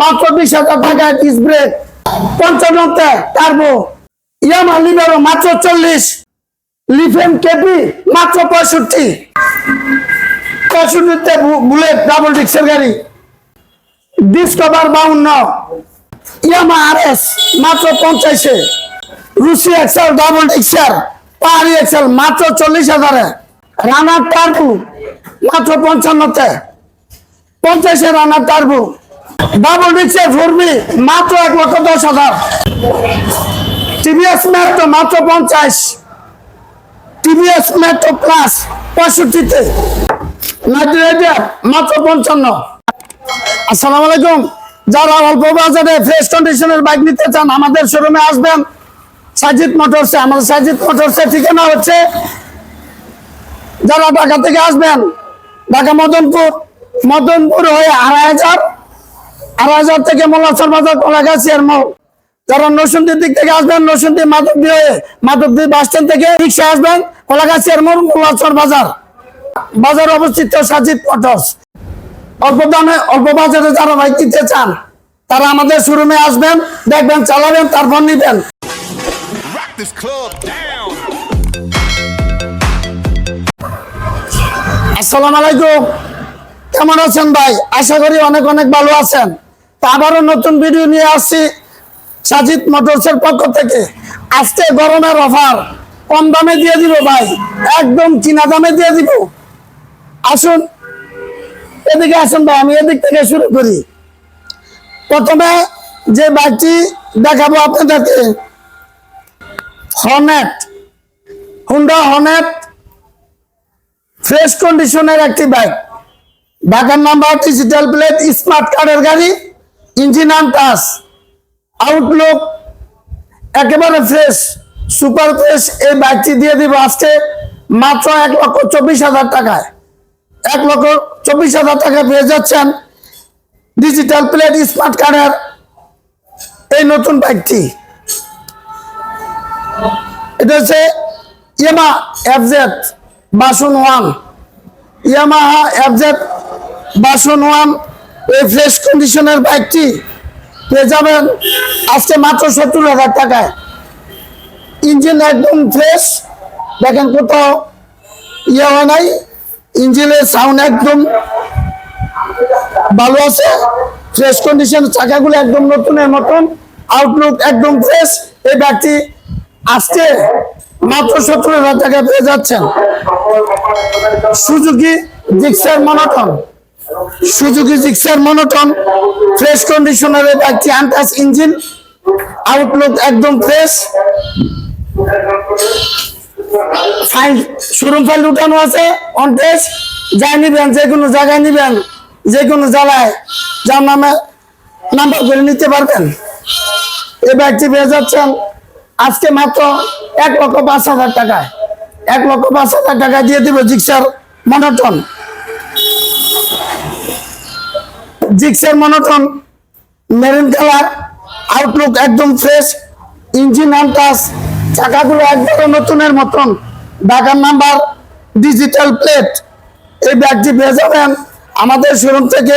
মাত্র বিশ হাজার টাকা ডিস ব্রেক পঞ্চান্নতে টার্বো ইয়ামা লিবেরো মাত্র চল্লিশ। লিফেন কেপি মাত্র পঁয়ষট্টি। পঁয়ষট্টিতে বুলেট ডাবল ডিক্সের গাড়ি। ডিসকভার বাউন্ন। ইয়ামা আর এস মাত্র পঞ্চাশে। রুসি এক্সেল ডাবল ডিক্সার পাহাড়ি এক্সেল মাত্র চল্লিশ হাজারে। রানার টার্বু মাত্র পঞ্চান্নতে। পঞ্চাশে রানার টার্বু। ডাবল ডিক্সের ফোরবি মাত্র এক লক্ষ দশ হাজার। টিভিএস মেট্রো মাত্র পঞ্চাশ। টিভিএস মেট্রো প্লাস পঁয়ষট্টিতে। মাত্র পঞ্চান্ন। আসসালামু আলাইকুম। যারা অল্প বাজারে ফ্রেশ কন্ডিশনের বাইক নিতে চান, আমাদের শোরুমে আসবেন। সাজিদ মোটরসে আমাদের সাজিদ মোটরসের ঠিকানা হচ্ছে যারা ঢাকা থেকে আসবেন ঢাকা মদনপুর মদনপুর হয়ে আড়াই হাজার আড়াই হাজার থেকে মোলাচর বাজার কলাগাছি আর মোড় যারা নরসিংদীর দিক থেকে আসবেন নরসিংদী মাধবদী হয়ে মাধবদী বাস স্ট্যান্ড থেকে রিক্সা আসবেন কলাগাছি আর মোড় মোলাচর বাজার। বাজার অবস্থিত সাজিদ মোটরস। অল্প দামে অল্প বাজারে যারা বাইক কিনতে চান তারা আমাদের শোরুমে আসবেন দেখবেন চালাবেন তারপর নিবেন. আসসালামু আলাইকুম। কেমন আছেন ভাই? আশা করি অনেক অনেক ভালো আছেন। আবারও নতুন ভিডিও নিয়ে আসছি সাজিদ মোটরসের পক্ষ থেকে। আজকে গরমের অফার। কম দামে দিয়ে দিব ভাই। একদম কিনা দামে দিয়ে দিব। আসুন। এদিকে আসুন ভাই, আমি এদিক থেকে শুরু করি। প্রথমে যে বাইকটি দেখাবো আপনাদেরকে। হর্নেট। Honda Hornet. ফ্রেশ কন্ডিশনের একটি বাইক। ঢাকার নাম্বার ডিজিটাল প্লেট স্মার্ট কার্ডের গাড়ি। ইঞ্জিন আন টাচ আউটলুক একেবারে ফ্রেশ সুপার ফ্রেশ এই বাইকটি দিয়ে দিব আজকে মাত্র এক লক্ষ চব্বিশ হাজার টাকায়। এক লক্ষ চব্বিশ হাজার টাকা পেয়ে যাচ্ছেন ডিজিটাল প্লেট স্মার্ট কার্ডের এই নতুন বাইকটি। এটা হচ্ছে Yamaha FZ version one Yamaha FZ version one এই ফ্রেশ কন্ডিশনের বাইকটি পেয়ে যাবেন আজকে মাত্র সত্তর হাজার টাকায়। ইঞ্জিন একদম ফ্রেশ দেখেন কোথাও ইয়ে হয় নাই, ইঞ্জিনের সাউন্ড একদম ভালো আছে। ফ্রেশ কন্ডিশন চাকাগুলো একদম নতুনের মতন আউটলুক একদম ফ্রেশ এই ব্যাগটি আজকে মাত্র সত্তর হাজার টাকা পেয়ে যাচ্ছেন। Suzuki Gixxer monotone Suzuki Gixxer monotone, fresh কন্ডিশনের ব্যাগটি আনটাস ইঞ্জিন, আউটলুক একদম ফ্রেশ। ফাইল, শোরুম ফাইল উঠানো আছে অন টেস্ট যাই নিবেন, যে কোনো জায়গায় নিবেন, যে কোনো জায়গায় যার নামে নাম্বার করে নিতে পারবেন। এই ব্যাগটি পেয়ে যাচ্ছেন আজকে মাত্র এক লক্ষ পাঁচ হাজার টাকায়। এক লক্ষ পাঁচ হাজার টাকা দিয়ে দিব Gixxer monotone. Gixxer monotone, maroon colour outlook একদম ফ্রেশ ইঞ্জিন আনটাস চাকাগুলো একবারে নতুনের মতন। ঢাকার নাম্বার ডিজিটাল প্লেট এই ব্যাগটি পেয়ে যাবেন আমাদের শোরুম থেকে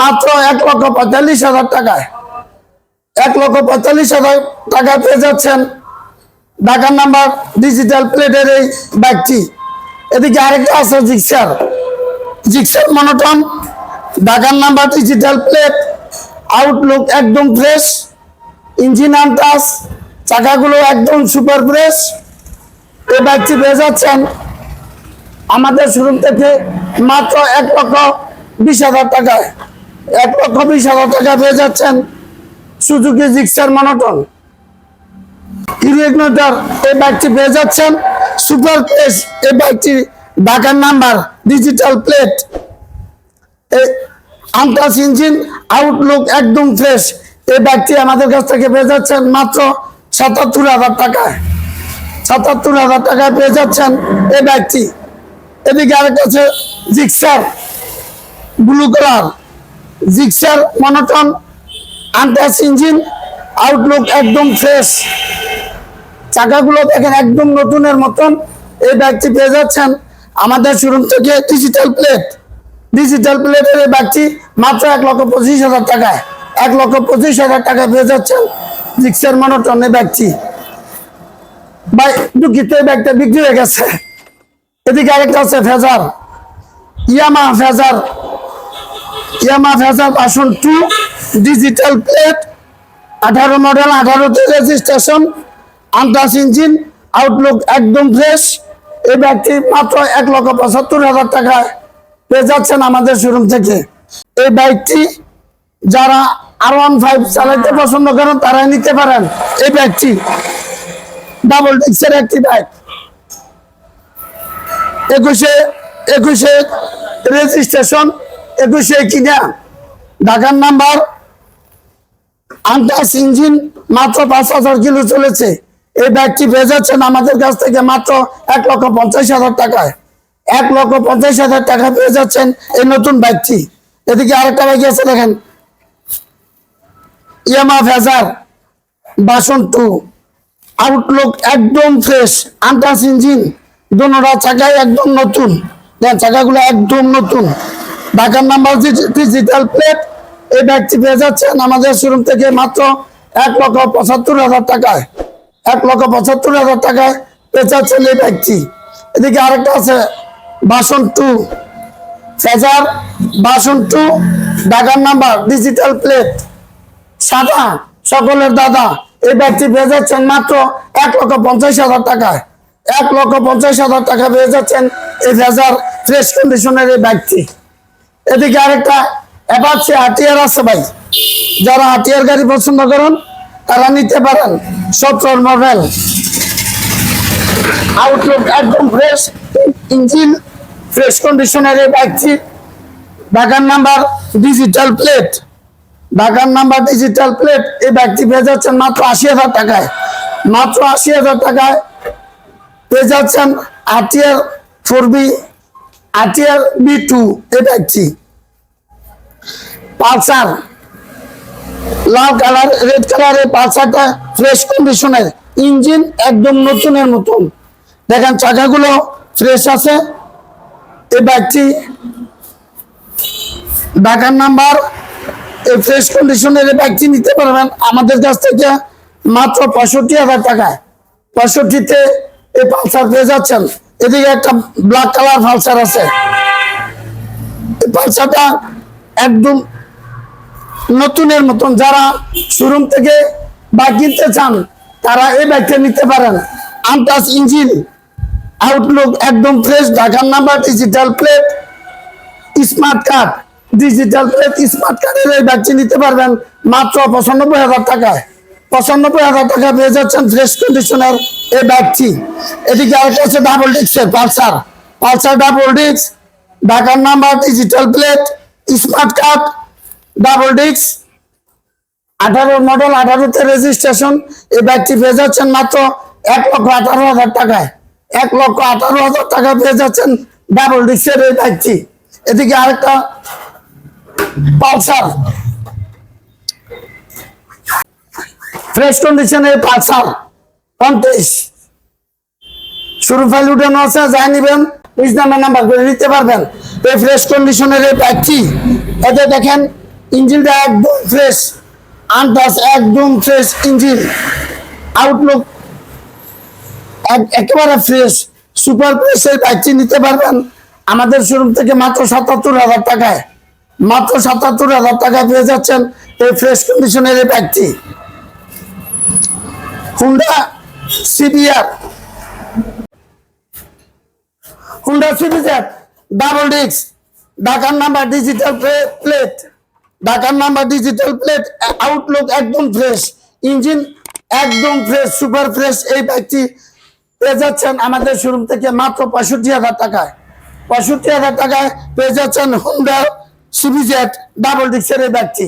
মাত্র এক লক্ষ পঁয়তাল্লিশ হাজার টাকায়। এক লক্ষ পঁয়তাল্লিশ হাজার টাকা পেয়ে যাচ্ছেন ঢাকার নাম্বার ডিজিটাল প্লেটের এই ব্যাগটি। এদিকে আরেকটা আছে জিক্সার। জিক্সার মনোটন ঢাকার নাম্বার ডিজিটাল প্লেট আউটলুক একদম ফ্রেশ ইঞ্জিন আনটাস চাকাগুলো একদম সুপার ফ্রেশ এই বাইকটি পেয়ে যাচ্ছেন আমাদের শোরুম থেকে মাত্র এক লক্ষ বিশ হাজার টাকায়। এক লক্ষ বিশ হাজার টাকা পেয়ে যাচ্ছেন সুজুকি জিক্সার মনোটন ইগনোটার এই বাইকটি পেয়ে যাচ্ছেন সুপার প্লেস এই বাইকটি ঢাকার number digital plate untouched engine outlook একদম ফ্রেশ এই বাইকটি আমাদের কাছ থেকে পেয়ে যাচ্ছেন মাত্র সাতাত্তর হাজার টাকায়। সাতাত্তর হাজার টাকায় পেয়ে যাচ্ছেন এই বাইকটি এদিকে আরেকটা আছে Gixxer blue colour Gixxer monotone untouched engine outlook একদম ফ্রেশ চাকাগুলো দেখেন একদম নতুনের মতন। এই ব্যাগটি পেয়ে যাচ্ছেন আমাদের শোরুম থেকে ডিজিটাল প্লেট ডিজিটাল প্লেটের ব্যাগটি মাত্র এক লক্ষ পঁচিশ হাজার টাকায়। এক লক্ষ পঁচিশ হাজার টাকা পেয়ে যাচ্ছেন জিক্সের মনোটন এই ভাই, দুঃখিত ব্যাগটা বিক্রি হয়ে গেছে। এদিকে আরেকটা আছে Fazer Yamaha Fazer Yamaha Fazer version two digital plate আঠারো মডেল আঠারোতে রেজিস্ট্রেশন আন্টাস ইঞ্জিন আউটলুক একদম ফ্রেশ এই ব্যাগটি মাত্র এক লক্ষ পঁচাত্তর হাজার টাকায়। পেয়ে যাচ্ছেন আমাদের শোরুম থেকে। এই বাইকটি যারা আর ওয়ান ফাইভ চালাইতে পছন্দ করেন, তারাই নিতে পারেন। এই ব্যাগটি ডাবল ডিক্সের একটি বাইক একুশে একুশে রেজিস্ট্রেশন একুশে কিনা ঢাকার নাম্বার আন্টাস ইঞ্জিন মাত্র পাঁচ হাজার কিলো চলেছে। এই ব্যাগটি পেয়ে যাচ্ছেন আমাদের কাছ থেকে মাত্র এক লক্ষ পঞ্চাশ হাজার টাকায়। এক লক্ষ পঞ্চাশ হাজার টাকা পেয়ে যাচ্ছেন এই নতুন বাইকটি। এদিকে আরেকটা বাইক আছে, দেখেন। Yamaha Fazer version two. Outlook একদম ফ্রেশ আন্টাস ইঞ্জিন দোনোটা চাকায় একদম নতুন। চাকাগুলো একদম নতুন। ঢাকার নাম্বার ডিজিটাল প্লেট এই ব্যাগটি পেয়ে যাচ্ছেন আমাদের শোরুম থেকে মাত্র এক লক্ষ পঁচাত্তর হাজার টাকায়। এক লক্ষ পঁচাত্তর হাজার টাকায় পেয়ে যাচ্ছেন এই ব্যাগটি এদিকে আরেকটা আছে version two Fazer version two ঢাকার নাম্বার ডিজিটাল প্লেট সাদা, সকলের দাদা। এই ব্যক্তি পেয়ে যাচ্ছেন মাত্র এক লক্ষ পঞ্চাশ হাজার টাকায়। এক লক্ষ পঞ্চাশ হাজার টাকা পেয়ে যাচ্ছেন এই ভেজার ফ্রেশ কন্ডিশনের এই ব্যক্তি এদিকে আরেকটা অ্যাপাচি হাতিয়ার আছে ভাই। যারা হাতিয়ার গাড়ি পছন্দ করেন, তারা নিতে পারেন সত্তর মডেল আউটলুক একদম ফ্রেশ ইঞ্জিন ফ্রেশ কন্ডিশনের ব্যক্তি। ঢাকার নাম্বার ডিজিটাল প্লেট বাগান নাম্বার ডিজিটাল প্লেট এই ব্যাগটি পেয়ে যাচ্ছেন মাত্র আশি হাজার টাকায়। মাত্র আশি হাজার টাকায় পেয়ে যাচ্ছেন আটিয়ার ফোর বি আটিয়ার বি টু এই ব্যাগটি পালসার, লাল কালার, রেড কালারের পালসারটা ফ্রেশ কন্ডিশনের ইঞ্জিন একদম নতুনের মতন। দেখেন চাকাগুলো ফ্রেশ আছে। এই ব্যাগটি ঢাকার নাম্বার, এই ফ্রেশ কন্ডিশনের এই ব্যাগটি নিতে পারবেন আমাদের কাছ থেকে মাত্র পঁয়ষট্টি হাজার টাকায় পঁয়ষট্টিতে এই পালসার পেয়ে যাচ্ছেন। এদিকে একটা ব্ল্যাক কালার পালসার আছে। এই পালসারটা একদম নতুনের মতন যারা শোরুম থেকে বাইক কিনতে চান, তারা এই বাইকটা নিতে পারেন। আনটাস ইঞ্জিন আউটলুক একদম ফ্রেশ ঢাকার number digital plate smart card digital plate smart কার্ডের এই ব্যাগটি নিতে পারবেন মাত্র পঁচানব্বই হাজার টাকায়। পঁচানব্বই হাজার টাকা পেয়ে যাচ্ছেন ফ্রেশ কন্ডিশনের এই ব্যাগটি এদিকে আরেকটা হচ্ছে ডাবল ডিস্কের পালসার। পালসার ডাবল ডিস্ক ঢাকার number digital plate smart card double disc আঠারো মডেল আঠারোতে রেজিস্ট্রেশন এই ব্যাগটি পেয়ে যাচ্ছেন মাত্র এক লক্ষ আঠারো হাজার টাকায়। এক লক্ষ আঠারো হাজার টাকা পেয়ে যাচ্ছেন ডাবল ডিস্কের এই ব্যাগটি এদিকে আরেকটা পালসার। ফ্রেশ কন্ডিশনের পালসার পঞ্চাশ শুরু ফাইল উঠানো আছে, যাই নিবেন পিস নাম্বার নাম্বার করে নিতে পারবেন। এই ফ্রেশ কন্ডিশনের এই ব্যাগটি এতে দেখেন, ইঞ্জিনটা একদম ফ্রেশ আনটাস একদম ফ্রেশ ইঞ্জিন। আউটলুক একেবারে ফ্রেশ সুপার ফ্রেশ এই নিতে পারবেন। আমাদের শোরুম থেকে মাত্র সাতাত্তর হাজার টাকায়, মাত্র সাতাত্তর হাজার টাকা পেয়ে যাচ্ছেন এই ফ্রেশ কন্ডিশনের এই ব্যাগটি Honda CBR Honda CBR double disc ঢাকার নাম্বার ডিজিটাল প্লেট ঢাকার নাম্বার ডিজিটাল প্লেট আউটলুক একদম ফ্রেশ ইঞ্জিন একদম ফ্রেশ সুপার ফ্রেশ এই বাইকটি পেয়ে যাচ্ছেন আমাদের শোরুম থেকে মাত্র পঁয়ষট্টি হাজার টাকায়। পঁয়ষট্টি হাজার টাকায় পেয়ে যাচ্ছেন হুন্ডা সিবিজেট ডাবল ডিক্সের এই ব্যাগটি।